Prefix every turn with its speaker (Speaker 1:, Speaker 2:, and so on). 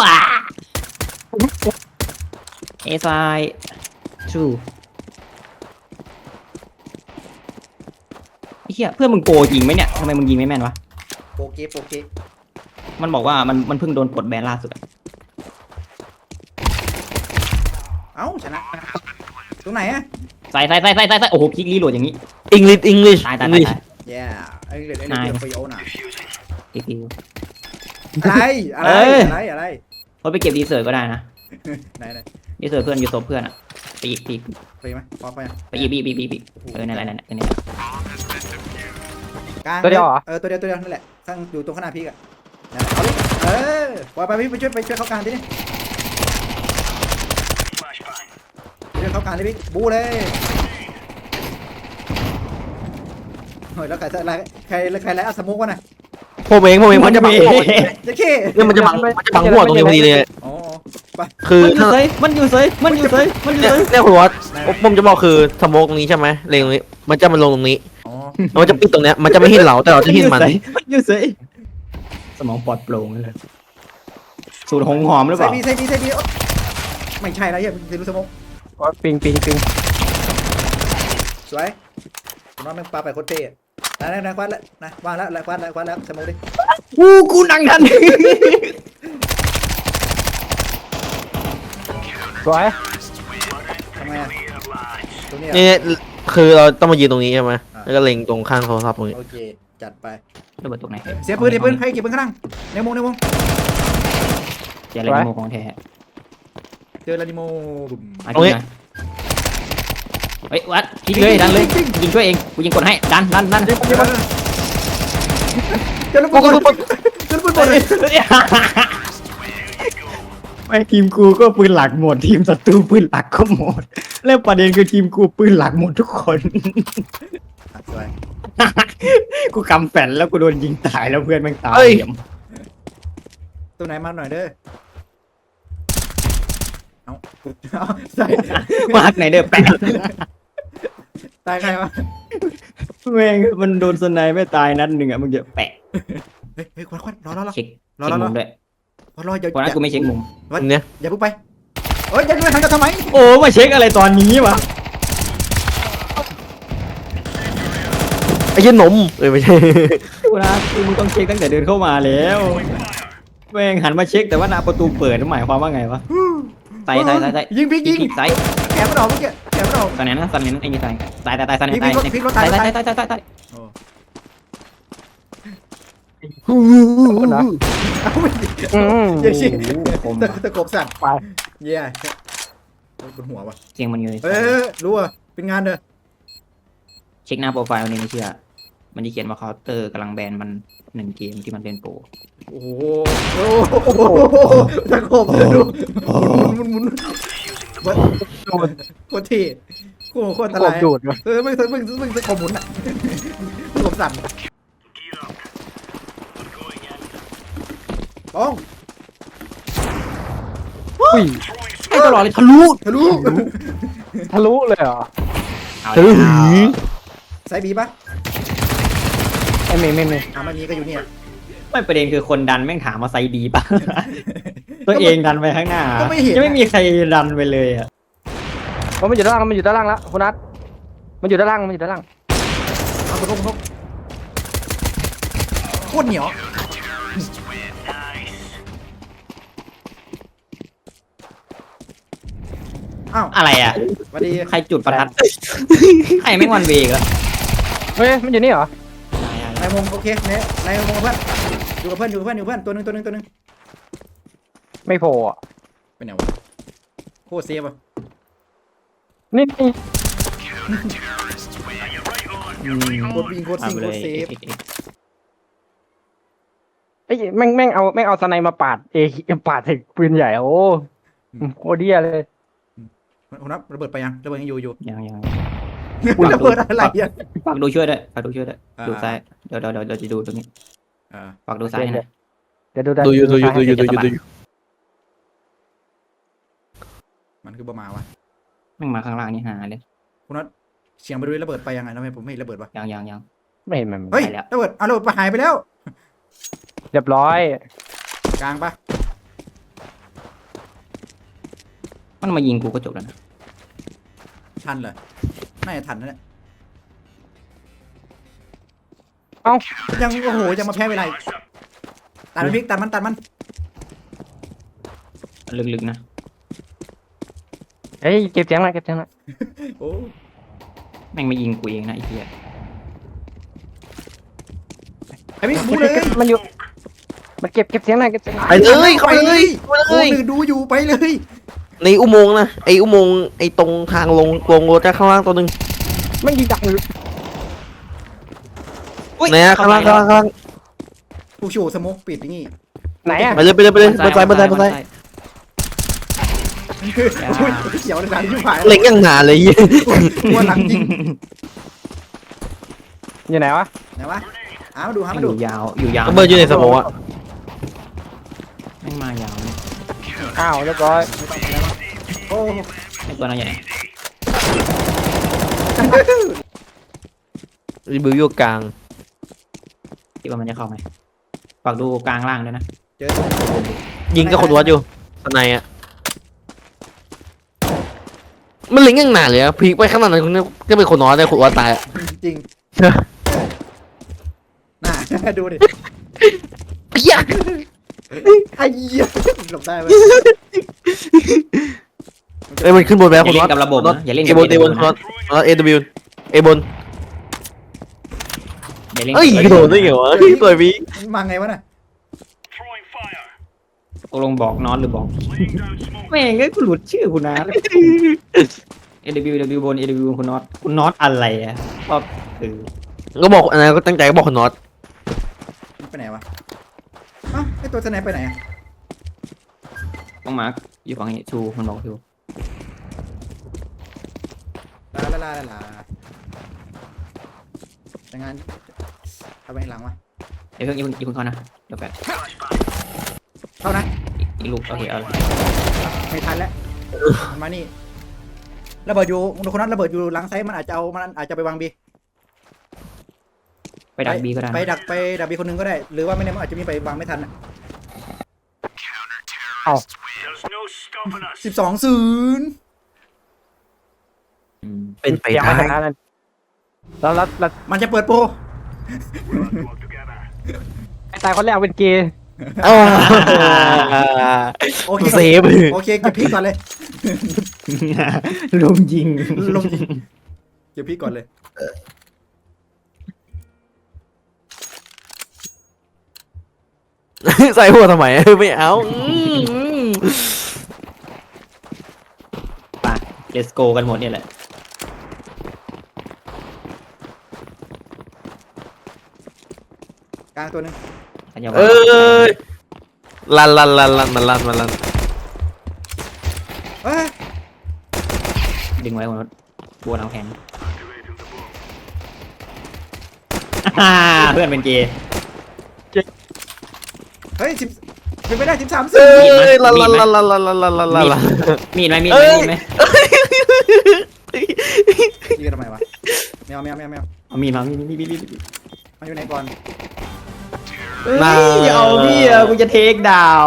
Speaker 1: ว้าเอไซชูไอ้เหี้ยเพื่อนมึงโกจริงไหมเนี่ยทำไมมึงยิงไม่แม่นวะ
Speaker 2: โปเกโปเก
Speaker 1: มันบอกว่ามันมันเพิ่งโดนปลดแบนล่าสุดอะ
Speaker 2: เอ้าชนะ ตรงไหนอะ
Speaker 1: ใส่ใส่ใส่ใส่ใส่ใส่โอ้โหคลิกรีโหลดอย่างนี้
Speaker 3: English English
Speaker 1: ตายตายตาย
Speaker 3: English
Speaker 1: ตาย
Speaker 2: แย่ไอ้เด็กไอ้
Speaker 1: นาย
Speaker 2: เด็กไปโยน่ะ
Speaker 1: คลิกรีโหลด
Speaker 2: อะไรอะไร
Speaker 1: เอ้ย
Speaker 2: อะไรอะไร
Speaker 1: เขาไปเก็บดีเซอร์ก็ได้นะ
Speaker 2: ไหนไหน
Speaker 1: ดีเซอร์เพื่อนอยู่ศพเพื่อนอะไปอีกไปอีก
Speaker 2: ไปไหมพอไปยัง
Speaker 1: ไปอีกไปอีกไปอีกไปอีกเออนั่นแหละนั่นแหละนั่นแหละ
Speaker 2: กลาง
Speaker 3: ตัวเดียวเหรอ
Speaker 2: เออตัวเดียวตัวเดียวนั่นแหละข้างอยู่ตรงข้างหน้าพี่อะนั่นแหละเอาดิเออปล่อยไปพี่ไปช่วยไปช่วยเข้ากลางดิไปช่วยเข้ากลางดิพี่บูเลยเฮ้ยแล้วใครใครใครใครไล่อัสมุกวะน่ะ
Speaker 3: ผมเองผมเองมันจะบังหัว
Speaker 2: จะเข้
Speaker 3: เนี่ยมันจะบังมันจะบังหัวตรงนี้พอดีเลย
Speaker 2: อ๋อไป
Speaker 3: คือ
Speaker 1: มันอยู่
Speaker 3: ถ้า
Speaker 1: เซยมันอยู่เซยมันอยู่เซยมันอยู่
Speaker 3: เนี่ย
Speaker 1: เซย
Speaker 3: เนี่ยคุณวัดผมจะบอกคือสโมกตรงนี้ใช่ไหมเลงตรงนี้ มันจะมาลงตรงนี้
Speaker 2: อ๋อ
Speaker 3: แล้วมันจะปิดตรงเนี้ยมันจะไม่เห็นเราแต่เราจะเห็นมัน
Speaker 1: มันอยู่เซยสมองปลอดโปร่งเลยสูตรหงหอมหรือเป
Speaker 2: ใส่
Speaker 1: ล่า
Speaker 2: บีใส่บีใส่บีโอ๊ะไม่ใช่แล้วเหี้ยเซรุสมุก
Speaker 4: ปิงปิงปิง
Speaker 2: สวยผมว่าแม่งปลาไปโคตรเท่อะ นะนะนะควัดแล้วนะวางแล้วแล้วควัดแล้วควัดแล้วสมุกดิ
Speaker 1: กูกูนั่งทัน
Speaker 4: สวย
Speaker 2: ทำไงอะตรงนี้
Speaker 3: นี่
Speaker 2: อะ
Speaker 3: คือเราต้องมายืนตรงนี้ใช่ไหมแล้วก็เล็งตรงข้างโทรศัพท์ตรงนี้
Speaker 2: โอเค จัดไป
Speaker 1: ระเบิดตกไหน
Speaker 2: เสียปืนเสียปืนใครเก็บปืนข้างล่างในวงในวง
Speaker 1: เจออะไรในโมของแท้
Speaker 2: เจอลาดิโมบุ่ม
Speaker 1: มาที่ไหน เฮ้ยวัดคิดเลยดันเลยยิงช่วยเองกูยิงกดให้ดันดันดัน
Speaker 2: เจอเจอลูกปืนบอลเจอลูกปืนบอลเลย
Speaker 1: ไม่ทีมกูก็ปืนหลักหมดทีมศัตรูปืนหลักก็หมด แล้วประเด็นคือทีมกูปืนหลักหมดทุกคน
Speaker 2: อะสวย
Speaker 1: กูกำแฟนแล้วกูโดนยิงตายแล้วเพื่อนแม่งตาย
Speaker 3: เฮ้ย
Speaker 1: เหลี่ยม
Speaker 2: ตัวไหนมาหน่อยเด้อ เอาเอาใส่
Speaker 1: มาร์กไหนเด้อแปะ
Speaker 2: ตายใครวะ
Speaker 1: แม่งมันโดนสไนไม่ตายนัดหนึ่งอะมึงจะแปะ
Speaker 2: เฮ้ยเฮ้ยควัดควัดรอรอรอ
Speaker 1: เช็ค
Speaker 2: รอ
Speaker 1: เช็ค
Speaker 2: รอร
Speaker 1: มุ
Speaker 2: อ
Speaker 1: มด้วย
Speaker 2: รอรออย่า
Speaker 1: เพราะนั้นกูไม่เช็คมุม
Speaker 3: ตรงเนี้ย
Speaker 2: อย่าเพิ่งไปเฮ้ยอย่าด้วยทางกันทำไม
Speaker 1: โอ้มาเช็คอะไรตอนนี้วะ
Speaker 3: ไอ้เหี้ยหนมเอ้ยไม่ใช่
Speaker 1: กูนะกูมึงต้องเช็คตั้งแต่เดินเข้ามาแล้วแม่งหันมาเช็คแต่ว่าหน้าประตูเปิดหมายความว่าไงวะ ใส่ใส่ใส่ใส่
Speaker 2: ยิงพี่ยิง
Speaker 1: ใส่
Speaker 2: แขนมันออกเมื่อกี้แขนมันออก
Speaker 1: ตอนนั้นนะตอนนั้นไอ้นี่ใส่ตายตายตายตาย
Speaker 2: พลิก
Speaker 1: ตาย
Speaker 2: พลิกพลิกรถตาย
Speaker 1: ตาย
Speaker 2: รถ
Speaker 1: ตา
Speaker 2: ตาย
Speaker 1: ยตายตายตาย
Speaker 2: โอ้
Speaker 4: คนนะ
Speaker 2: เอาไม่ดี
Speaker 4: อืม
Speaker 2: อย่าชิ
Speaker 1: ผม
Speaker 2: ตะตะกบสั่น
Speaker 4: ไป
Speaker 2: เย้โอ้ยบนหัววะ
Speaker 1: เสียงมันอยู่ใน
Speaker 2: เออรู้อะเป็นงานเด้อ
Speaker 1: เช็คหน้าโปรไฟล์นี่ไม่เชื่อ มันจะเขียนว่าเคาน์เตอร์กำลังแบนมันหนึ่งเกมที่มันเล่นโปร
Speaker 2: โอ้โหโอ้โหตะกบดูหมุนหมุนหมุนวัดโคตรเท่โคตรโคตรอันต
Speaker 4: โค
Speaker 2: รา
Speaker 4: ต
Speaker 2: ย
Speaker 4: รจูดเลย
Speaker 2: เออมึงมึงมึงตะกบหมุนอะตะกบสั่นป้อง
Speaker 4: อุ้ย
Speaker 1: ให้ตลอดเลยทะลุ
Speaker 2: ทะลุ
Speaker 4: ทะลุเลยเหรอ
Speaker 1: เอา
Speaker 3: ถือ
Speaker 1: แล้ว
Speaker 3: หือ
Speaker 2: ใส่บีปะ
Speaker 4: ไอ้เมย์เมย์เมย์
Speaker 2: อ่าไม่มีก็อยู่เนี่ย
Speaker 1: ไม่ประเด็นคือคนดันแม่งถามว่าไซส์ดีป่ะ ตัวเองดันไปข้างหน้า
Speaker 2: ก็ไม่เห็น
Speaker 1: ยังไม่มีใครดันไปเลยอะ
Speaker 4: มันอยู่ด้านล่างมันอยู่ด้านล่างแล้วคุณนัทมันอยู่ด้านล่างมันอยู่ด้านล่าง
Speaker 2: เอากระทบกระทบโคตรเหนียวอ้าว
Speaker 1: อะไรอะ
Speaker 2: สวัสดี
Speaker 1: ใครจุดประทัดใครไม่งวันเวกแล้ว
Speaker 4: เฮ้ยมันอยู่นี่เหรอ
Speaker 2: นายมงโอเคเนี่ยนายมงกับเพื่อนอยู่กับเพื่อนอยู่กับเพื่อนอยู่กับเพื่อนตัวหนึงตัวหนึงตัวหนึง
Speaker 4: ไม่โผล่อะ
Speaker 2: เป็นไงวะโคตรเซฟอะ
Speaker 4: นี่นี่
Speaker 1: อืม
Speaker 2: โคตรวิ่งโคตร
Speaker 1: เอา
Speaker 2: ซิ่ง
Speaker 1: ไป
Speaker 2: โค
Speaker 1: เล
Speaker 2: ต
Speaker 1: ย
Speaker 2: รเซฟ
Speaker 4: ไอ้ยแม่งแม่งเอาแม่งเอาสไนมาปาดเอปาดถึงปืนใหญ่โอ้โคตรเดียเลย
Speaker 2: คุณนับระเบิดไปยังระเบิดยังอยู่อยู่
Speaker 1: ยังยัง
Speaker 2: ระเบิดอะไรอะ
Speaker 1: ฝากดูช่วยด้วยฝากดูช่วยด้วย
Speaker 2: อ่า
Speaker 1: ดูซ้ายเดี๋ยวเดี๋ยวเดี๋ยวเราจะดูตรงนี้
Speaker 2: อ่า
Speaker 1: ฝากดูซ้ายนะ
Speaker 4: เดี๋ยวดูด้าน
Speaker 3: ดูอยู่ดูอยู่ดูอยู่ดูอยู่ดูอยู่
Speaker 2: มันคือประมาณวะ
Speaker 1: แม่งมาข้างล่างนี่หาเลย
Speaker 2: คุณนัทเสียงไปด้วยระเบิดไปยังไงทำไมผมไม่เห็นระเบิดวะ
Speaker 1: ยังยังยัง
Speaker 4: ไม่เห็นมัน
Speaker 2: เฮ้ย
Speaker 1: ไปแล้ว
Speaker 2: ระเบิดเอาระเบิดไปหายไปแล้ว
Speaker 4: เรียบร้อย
Speaker 2: กลางปะ
Speaker 1: มันมายิงกูก็จบแล้วนะ
Speaker 2: ทันเหรอ น่าจะทันนะเนี่ย
Speaker 4: เอ้า
Speaker 2: ยังโอ้โหยังมาแพ้เวลาอีกตัดมันพลิกตัดมันตัดมัน
Speaker 1: ลึกๆนะ
Speaker 4: เฮ้ยเก็บเสียงหน่อยเก็บเสียงหน่อย
Speaker 2: โอ้
Speaker 1: แม่งมายิงกูเองนะไอ้เหี้ย
Speaker 2: ไอ้พี่บูเลย
Speaker 4: มันอยู่ มันเก็บเก็บเสียงหน่อยเก็บเสียงหน่อย
Speaker 3: ไปเลยเข้าไปเลยเข้าไป
Speaker 2: โอ้
Speaker 3: เลย
Speaker 2: หนึ่งดูอยู่ไปเลย
Speaker 3: ในอุโมงค์นะไออุโมงค์ไอตรงทางลงลงรถจะข้างล่างตัวหนึ่ง
Speaker 4: ไม่ยิงดังเลย
Speaker 1: อุ๊ย
Speaker 3: เนี่ยข้างล่างข้างล่างข้างล่าง
Speaker 2: ผู้โชว์สโมกปิดอย่างงี้
Speaker 4: ไหนอะ
Speaker 3: ไปเลยไปเลยไปเลยบนซ้ายบนซ้ายบนซ้าย
Speaker 2: อุ้ยเขียวในสารที่ผ่าน
Speaker 3: เล็งยังนานเลย
Speaker 2: หัวหลังยิง
Speaker 4: อยู่ไหนวะ
Speaker 2: ไหนวะหามาดูหา
Speaker 1: อ
Speaker 2: มาดู
Speaker 1: ยู่ยาวอยู่ยาว
Speaker 3: เบอร์อยู่ในสมองอะ
Speaker 1: แม่งมายาวเนี่ย
Speaker 4: อ้าวเรียบร้อย
Speaker 2: โอ้
Speaker 1: ไอ้ตัวนั้นใหญ่
Speaker 3: รีวิวอยู่กลาง
Speaker 1: คิดว่ามันจะเข้าไหมฝากดูกลางล่างด้วยนะ
Speaker 2: เจอ
Speaker 3: ยิงกับคนวัดอยู่ข้างในอะมันเล็งยังนานเลยอะพีคไปข้างหน้านั้นก็เป็นคนน้อยแต่คนวัดตายอะ
Speaker 2: จริงน่าดูดิ
Speaker 3: เพี้ย
Speaker 2: ไอ้เหี้ยหลบได้ไหม
Speaker 3: เอ้ยมันขึ้นบนแล้
Speaker 1: อ
Speaker 3: วค
Speaker 1: ย่านเล่
Speaker 3: วัด
Speaker 1: นกับระบบนะอย่าเล่น
Speaker 3: เอ
Speaker 1: กับบ
Speaker 3: นเอบน
Speaker 1: นะ
Speaker 3: คนวัดเอวเอบน
Speaker 1: อย่าเล่น
Speaker 3: เอ้ยกระโดดได้ไงวะสวยพีค
Speaker 2: มันมาไงวะน่ะ
Speaker 1: ตกลงบอกนอนหรือบอกแม่งก็กูหลุดชื่อคุณนะ AW AW บน AW บนคุณน็อตคุณน็อตอะไรอะก็คือ
Speaker 3: ก็บอกอันนั้นก็ตั้งใจก็บอกคนน็อต
Speaker 2: มันไปไหนวะอ้าวไอ้ตัวสไนไปไหนอะ
Speaker 1: ต้องมาร์คอยู่ฝั่งนี้ชูมันบอกชู
Speaker 2: ลาลาลาลาลาแต่งานทำไปหลังวะ
Speaker 1: เดี๋ยวเพิ่งอย่าเพิ่งอย่าเพิ่งเข้านะเดี๋ยวแปด
Speaker 2: เข้านะ
Speaker 1: อีกอีกลูกโอเคเอาเลย
Speaker 2: ไม่ทันแล้วมันมานี่ระเบิดอยู่คนนั้นระเบิดอยู่หลังไซต์มันอาจจะเอามันอาจจะไปวางบี
Speaker 1: ไปดักบีก็ได้นะ
Speaker 2: ไปดักไปดักบีคนหนึงก็ได้ หรือว่าไม่แน่มันอาจจะมีไปวางไม่ทันอะสิบสองศูนย์
Speaker 1: อืม
Speaker 3: เป็นไป
Speaker 4: ยัง
Speaker 3: ได้
Speaker 4: ไม่ชนะเลยแล้วแล้วแล้ว
Speaker 2: มันจะเปิดโปร
Speaker 4: ไอ้ตายคนแรกเป็นเกย์
Speaker 3: อ้าว
Speaker 2: โอเค
Speaker 3: เซฟ
Speaker 2: โอเคเก็บพี่ก่อนเลย
Speaker 1: ลมยิง
Speaker 2: ลงเก็บพี่ก่อนเลย
Speaker 3: ใส่หัวทำไมไม่เอาอืม
Speaker 1: ไป let's go กันหมดเนี่ยแหละ
Speaker 2: กลางตัวหนึง
Speaker 1: สัญญา
Speaker 3: เอ้ยลันลันลันลันมันลันมันลัน
Speaker 2: เอ้ย
Speaker 1: ดึงไว้บนรถกลัวน้ำแข็งอ่าเพื่อนเป็นเกย์
Speaker 2: เฮ้ยสิบเป็นไปได้สิบสาม
Speaker 3: เอ้
Speaker 2: สี่
Speaker 3: ยลันลันลันลันลันลันลันลันลัน
Speaker 1: มีดไหมมีด
Speaker 3: เอ้
Speaker 1: ไหม
Speaker 3: ย
Speaker 1: มีดไหม
Speaker 2: ยืนทำไมวะแมวแมวแมวแมว
Speaker 1: เอามีดมามีดมีดมีดมีดมีด
Speaker 2: มันอยู่ไหนก่อน
Speaker 1: เฮ้ยเอาพี่อะกูจะเทคดาว